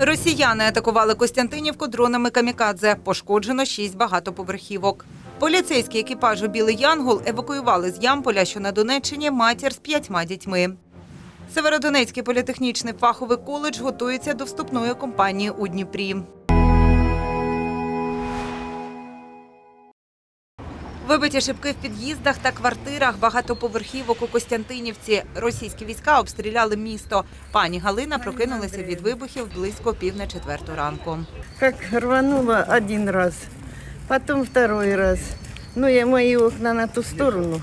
Росіяни атакували Костянтинівку дронами камікадзе. Пошкоджено шість багатоповерхівок. Поліцейські екіпажу Білий Янгол евакуювали з Ямполя, що на Донеччині, матір з п'ятьма дітьми. Северодонецький політехнічний фаховий коледж готується до вступної кампанії у Дніпрі. Вибиті шибки в під'їздах та квартирах багатоповерхівок у Костянтинівці. Російські війська обстріляли місто. Пані Галина прокинулася від вибухів близько пів на четверту ранку. Как рвануло один раз, потом второй раз. Ну, я мои окна на ту сторону.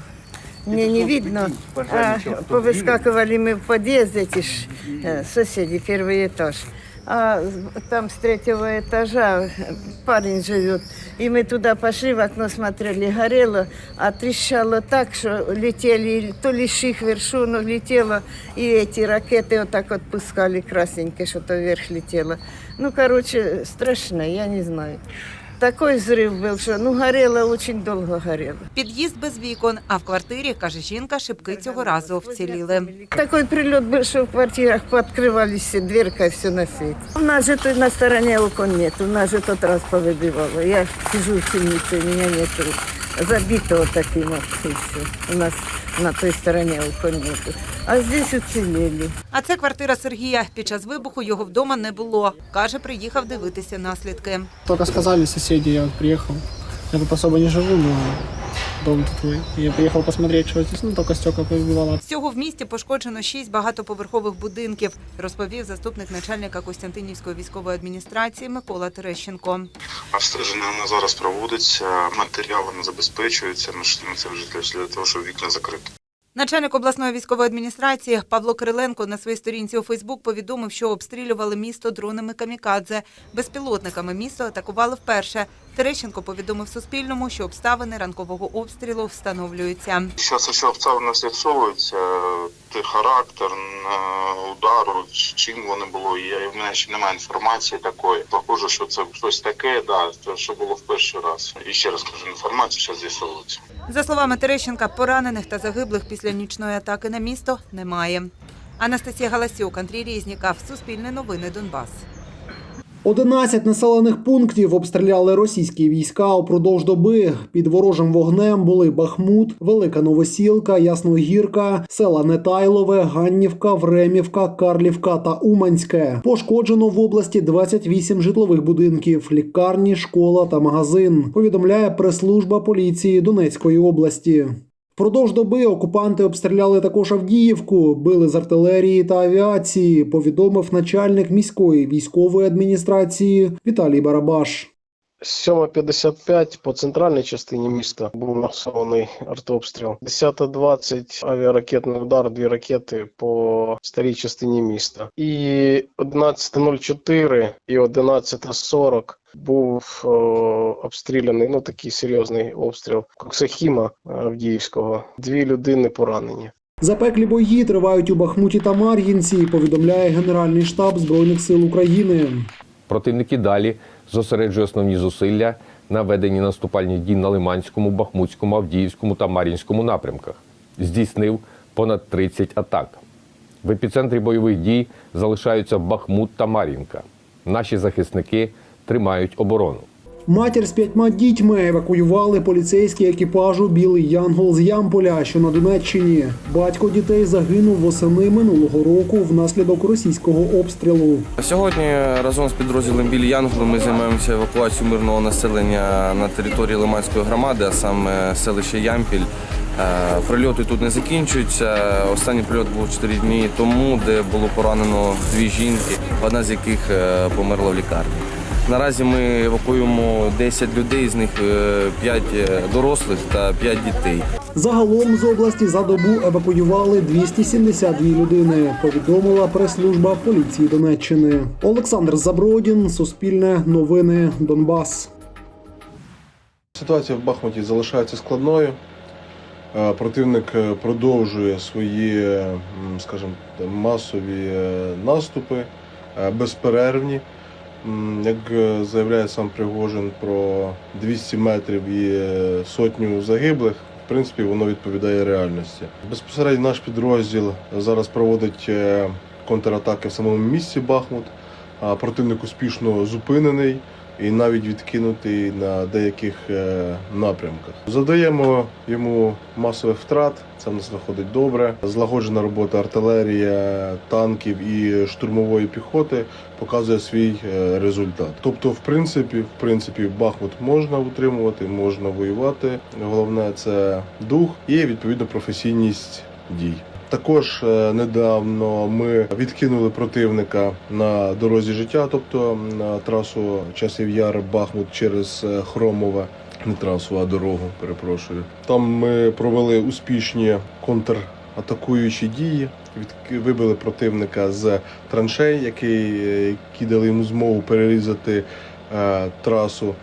Мне не видно. А повыскакивали мы в подъезд, эти ж э, соседи, первый этаж. А там с третьего этажа э, парень живет. И мы туда пошли, в окно смотрели, горело, а трещало так, что летели, то ли с их вершину летело, и эти ракеты вот так вот пускали красненькие, что-то вверх летело. Ну, короче, страшно, я не знаю. Такой взрыв был, что ну горело, очень долго горело. Під'їзд без вікон, а в квартирі, каже жінка, шибки цього разу вціліли. Такой прилет был, что в квартирах пооткрывались все дверка и все на свете. У нас же тут на стороне окон нет, у нас же тот раз повыбивало. Я сижу в темнице, у меня нет забитого таким вот, и все. У нас на той стороні окон. А здесь уцелели. А це квартира Сергія. Під час вибуху його вдома не було. Каже, приїхав дивитися наслідки. Тільки сказали сусіді, я приїхав. приехал. Я тут особо не живу, но дом тут твой. Я приехал посмотреть, что здесь, ну, только стекла повыбивало. Всього в місті пошкоджено шість багатоповерхових будинків, розповів заступник начальника Костянтинівської військової адміністрації Микола Терещенко. Обстеження воно зараз проводиться, матеріали не забезпечуються. Ми ж це вже для того, щоб вікна закрити. Начальник обласної військової адміністрації Павло Криленко на своїй сторінці у Фейсбук повідомив, що обстрілювали місто дронами камікадзе. Безпілотниками місто атакували вперше. Терещенко повідомив Суспільному, що обставини ранкового обстрілу встановлюються. Зараз ще обставини з'ясовуються, те характер чим вони було. Я, в мене ще немає інформації такої. Похоже, що це щось таке, да, що було в перший раз. І ще раз кажу, інформацію ще з'ясовується. За словами Терещенка, поранених та загиблих після нічної атаки на місто немає. Анастасія Галасюк, Андрій Різніков, Суспільне новини Донбас. 11 населених пунктів обстріляли російські війська упродовж доби. Під ворожим вогнем були Бахмут, Велика Новосілка, Ясногірка, села Нетайлове, Ганнівка, Времівка, Карлівка та Уманське. Пошкоджено в області 28 житлових будинків, лікарні, школа та магазин. Повідомляє прес-служба поліції Донецької області. Впродовж доби окупанти обстріляли також Авдіївку, били з артилерії та авіації, повідомив начальник міської військової адміністрації Віталій Барабаш. 7.55 по центральній частині міста був масований артобстріл. 10.20 авіаракетний удар, дві ракети по старій частині міста. І 11.04 і 11.40 був о, обстріляний, ну такий серйозний обстріл Коксахіма Авдіївського. Дві людини поранені. Запеклі бої тривають у Бахмуті та Мар'їнці, повідомляє Генеральний штаб Збройних сил України. Противник і далі зосереджує основні зусилля на веденні наступальних дій на Лиманському, Бахмутському, Авдіївському та Мар'їнському напрямках. Здійснив понад 30 атак. В епіцентрі бойових дій залишаються Бахмут та Мар'їнка. Наші захисники тримають оборону. Матір з п'ятьма дітьми евакуювали поліцейські екіпажу Білий Янгол з Ямполя, що на Донеччині. Батько дітей загинув восени минулого року внаслідок російського обстрілу. Сьогодні разом з підрозділом Білі Янголи ми займаємося евакуацією мирного населення на території Лиманської громади, а саме селище Ямпіль. Е, Прильоти тут не закінчуються. Останній прильот був 4 дні тому, де було поранено дві жінки, одна з яких е, померла в лікарні. Наразі ми евакуємо 10 людей, з них 5 дорослих та 5 дітей. Загалом з області за добу евакуювали 272 людини. Повідомила прес-служба поліції Донеччини. Олександр Забродін, Суспільне новини, Донбас. Ситуація в Бахмуті залишається складною. Е, Противник е, продовжує свої, скажімо, масові е, наступи, е, безперервні. Як е, заявляє сам Пригожин про 200 метрів і е, сотню загиблих, в принципі, воно відповідає реальності. Безпосередньо наш підрозділ зараз проводить е, контратаки в самому місті Бахмут. противник успішно зупинений і навіть відкинутий на деяких е, напрямках. Задаємо йому масових втрат. Це в нас виходить добре. Злагоджена робота артилерія, танків і штурмової піхоти показує свій е, результат. Тобто, в принципі, в принципі, Бахмут можна утримувати, можна воювати. Головне це дух і відповідно професійність дій. Також е, недавно ми відкинули противника на дорозі життя, тобто на трасу часів яр Бахмут через е, Хромове. Не трасу, а дорогу, перепрошую. Там ми провели успішні контратакуючі дії. Вибили противника з траншей, який, е, які дали йому змогу перерізати е, трасу,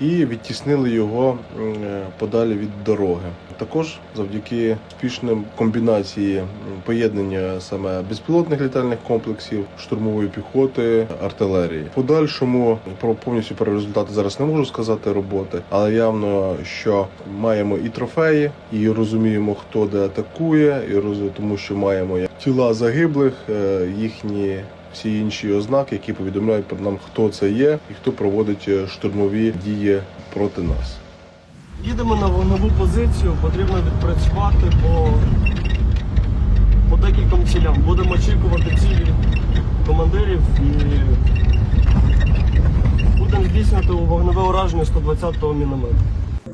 і відтіснили його е, подалі від дороги. Також завдяки успішним комбінації поєднання саме безпілотних літальних комплексів, штурмової піхоти, артилерії. Подальшому про повністю про результати зараз не можу сказати роботи, але явно, що маємо і трофеї, і розуміємо, хто де атакує, і роз- тому що маємо тіла загиблих, е, їхні. Всі інші ознаки, які повідомляють про нам, хто це є і хто проводить е, штурмові дії проти нас. Їдемо на вогневу позицію, потрібно відпрацювати по, по декільком цілям. Будемо очікувати цілі командирів і будемо здійснювати вогневе ураження 120-го міномету.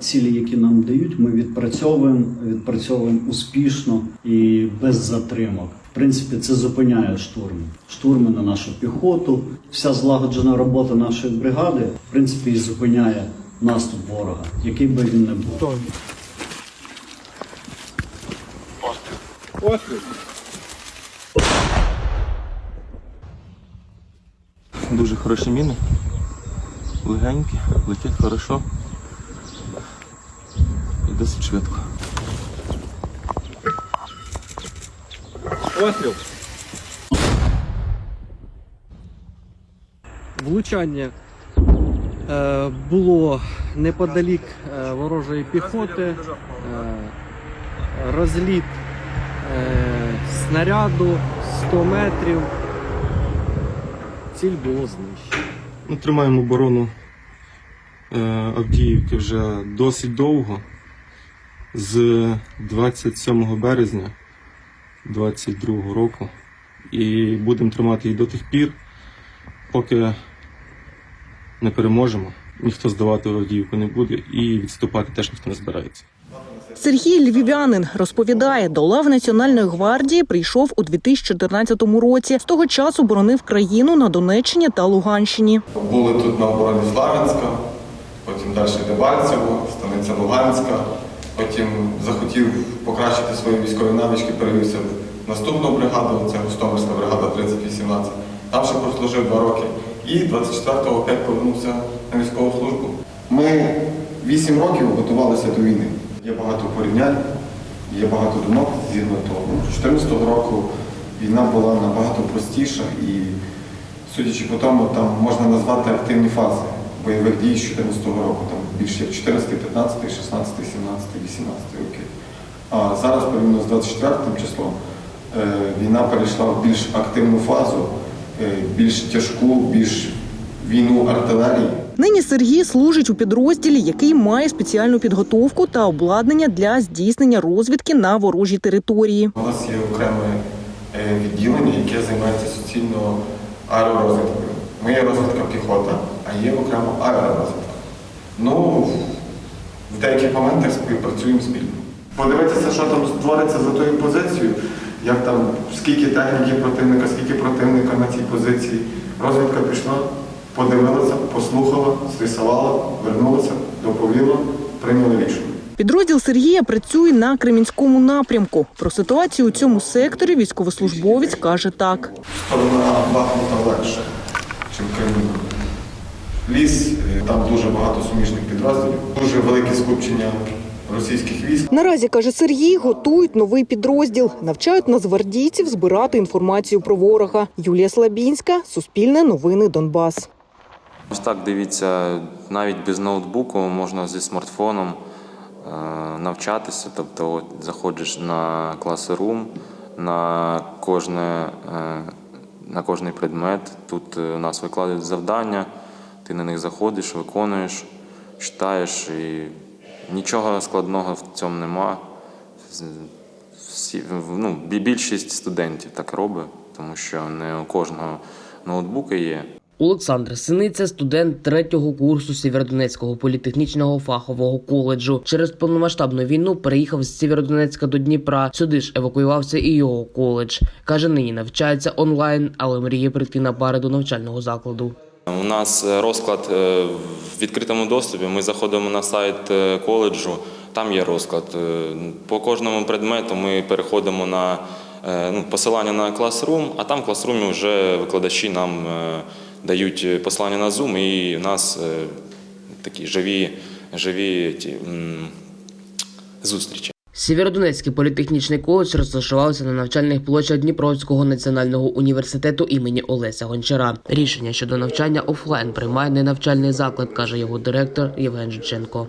Цілі, які нам дають, ми відпрацьовуємо, відпрацьовуємо успішно і без затримок. В принципі, це зупиняє штурми. Штурми на нашу піхоту. Вся злагоджена робота нашої бригади, в принципі, і зупиняє наступ ворога, який би він не був. Дуже хороші міни. Легенькі, летять хорошо. Досить швидко. Влучання е, було неподалік е, ворожої піхоти, е, розліт е, снаряду 100 метрів. Ціль було знищено. Ну, тримаємо оборону е, Авдіївки вже досить довго. З 27 березня 22 року. І будемо тримати її до тих пір, поки не переможемо. Ніхто здавати Авдіївку не буде і відступати теж ніхто не збирається. Сергій Львів'янин розповідає, до лав Національної гвардії прийшов у 2014 році. З того часу боронив країну на Донеччині та Луганщині. Були тут на обороні Славянська, потім далі Дебальцево, станиця Луганська. Потім захотів покращити свої військові навички, перевівся в наступну бригаду, це Гостомельська бригада 3018. Там ще прослужив два роки. І 24-го опять повернувся на військову службу. Ми 8 років готувалися до війни. Є багато порівнянь, є багато думок згідно того. 2014 року війна була набагато простіша і Судячи по тому, там можна назвати активні фази бойових дій з 2014 року, там більше як 14, 15, 16, 17, 18 роки. А зараз, порівняно з 24 числом, е, війна перейшла в більш активну фазу, е, більш тяжку, більш війну артилерії. Нині Сергій служить у підрозділі, який має спеціальну підготовку та обладнання для здійснення розвідки на ворожій території. У нас є окреме е, відділення, яке займається суцільно аеророзвідкою. Ми є розвідка піхота, а є окремо аеророзвідка. Ну, в деяких моментах співпрацюємо спільно. Подивитися, що там твориться за тою позицією, як там, скільки техніки противника, скільки противника на цій позиції. Розвідка пішла, подивилася, послухала, зрисувала, вернулася, доповіла, прийняли рішення. Підрозділ Сергія працює на Кремінському напрямку. Про ситуацію у цьому секторі військовослужбовець каже так. Сторона Бахмута легше. Ліс, е, там дуже багато суміжних підрозділів, дуже велике скупчення російських військ. Наразі каже Сергій, готують новий підрозділ, навчають нацгвардійців збирати інформацію про ворога. Юлія Слабінська, Суспільне новини Донбас. Ось так дивіться, навіть без ноутбуку можна зі смартфоном е, навчатися. Тобто, от заходиш на Classroom, на кожне е, на кожний предмет. Тут е, у нас викладають завдання, ти на них заходиш, виконуєш, читаєш і нічого складного в цьому нема. Всі, ну, більшість студентів так робить, тому що не у кожного ноутбуки є. Олександр Синиця, студент третього курсу Сєвєродонецького політехнічного фахового коледжу. Через повномасштабну війну переїхав з Сєвєродонецька до Дніпра. Сюди ж евакуювався і його коледж. Каже, нині навчається онлайн, але мріє прийти на пари до навчального закладу. У нас е, розклад е, в відкритому доступі. Ми заходимо на сайт е, коледжу, там є розклад. По кожному предмету ми переходимо на ну, посилання на Classroom, а там в Classroom вже викладачі нам дають посилання на Zoom, і в нас е, такі живі, живі ті, зустрічі. Сєвєродонецький політехнічний коледж розташувався на навчальних площах Дніпровського національного університету імені Олеся Гончара. Рішення щодо навчання офлайн приймає ненавчальний заклад, каже його директор Євген Жиченко.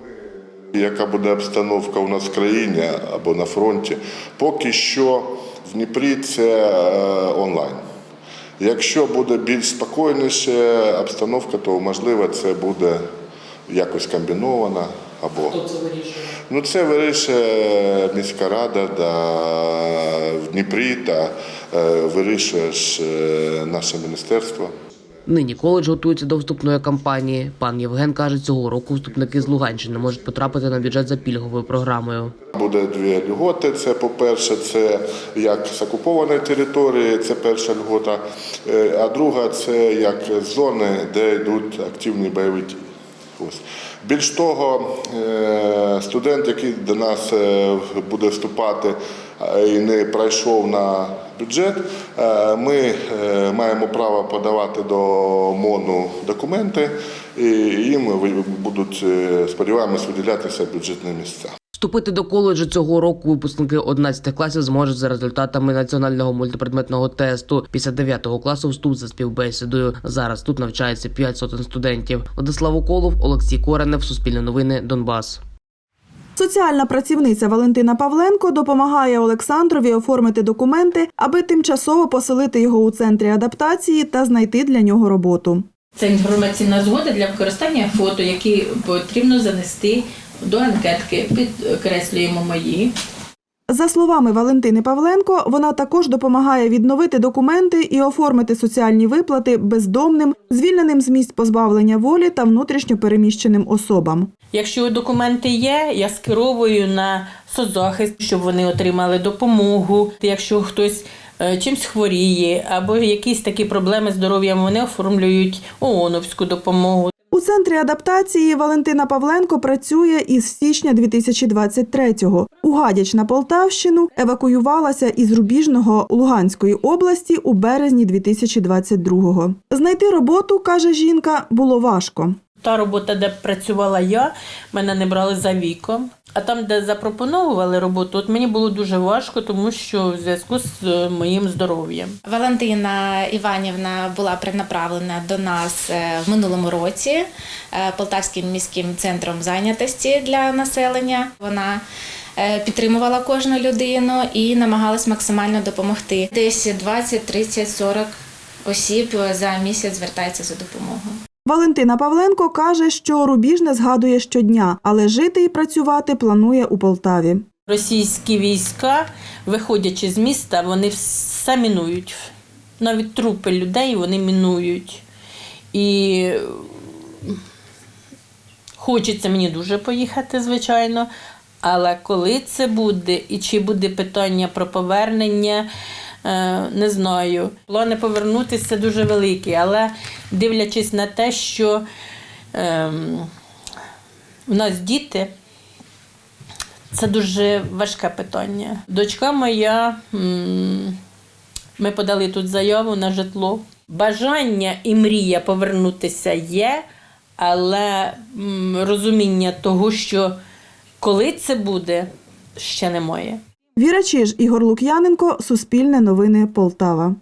Яка буде обстановка у нас в країні або на фронті? Поки що в Дніпрі це е, онлайн. Якщо буде більш спокійніша обстановка, то можливо це буде якось комбіновано або Хто це вирішує? ну це вирішує міська рада да, в Дніпрі та е, вирішує е, наше міністерство. Нині коледж готується до вступної кампанії. Пан Євген каже, цього року вступники з Луганщини можуть потрапити на бюджет за пільговою програмою. Буде дві льготи. Це, по-перше, це як з окупованої території, це перша льгота. Е, А друга це як зони, де йдуть активні бойові дії. Ось. Більш того, е, студент, який до нас е, буде вступати і не пройшов на бюджет, е, ми е, маємо право подавати до МОНу документи, і їм будуть, е, сподіваємось, виділятися бюджетні місця. Вступити до коледжу цього року випускники 11 класів зможуть за результатами національного мультипредметного тесту. Після 9 класу вступ за співбесідою. Зараз тут навчається 5 сотень студентів. Владислав Уколов, Олексій Коренев, Суспільне новини, Донбас. Соціальна працівниця Валентина Павленко допомагає Олександрові оформити документи, аби тимчасово поселити його у центрі адаптації та знайти для нього роботу. Це інформаційна згода для використання фото, які потрібно занести до анкетки. Підкреслюємо мої. За словами Валентини Павленко, вона також допомагає відновити документи і оформити соціальні виплати бездомним, звільненим з місць позбавлення волі та внутрішньо переміщеним особам. Якщо документи є, я скеровую на соцзахист, щоб вони отримали допомогу. Якщо хтось е, чимсь хворіє або якісь такі проблеми з здоров'ям, вони оформлюють ООНовську допомогу. У центрі адаптації Валентина Павленко працює із січня 2023-го. Угадяч на Полтавщину евакуювалася із Рубіжного Луганської області у березні 2022-го. Знайти роботу, каже жінка, було важко. Та робота, де працювала я, мене не брали за віком. А там, де запропонували роботу, от мені було дуже важко, тому що в зв'язку з е, моїм здоров'ям. Валентина Іванівна була перенаправлена до нас е, в минулому році е, Полтавським міським центром зайнятості для населення. Вона підтримувала кожну людину і намагалась максимально допомогти. Десь 20, 30, 40 осіб за місяць звертається за допомогою. Валентина Павленко каже, що Рубіжне згадує щодня, але жити і працювати планує у Полтаві. Російські війська, виходячи з міста, вони все мінують. Навіть трупи людей вони мінують. І хочеться мені дуже поїхати, звичайно. Але коли це буде і чи буде питання про повернення, не знаю. Плани повернутися дуже великі, але дивлячись на те, що ем, в нас діти. Це дуже важке питання. Дочка моя, ми подали тут заяву на житло. Бажання і мрія повернутися є, але розуміння того, що коли це буде, ще немає. Віра Чиж, Ігор Лук'яненко, Суспільне новини Полтава.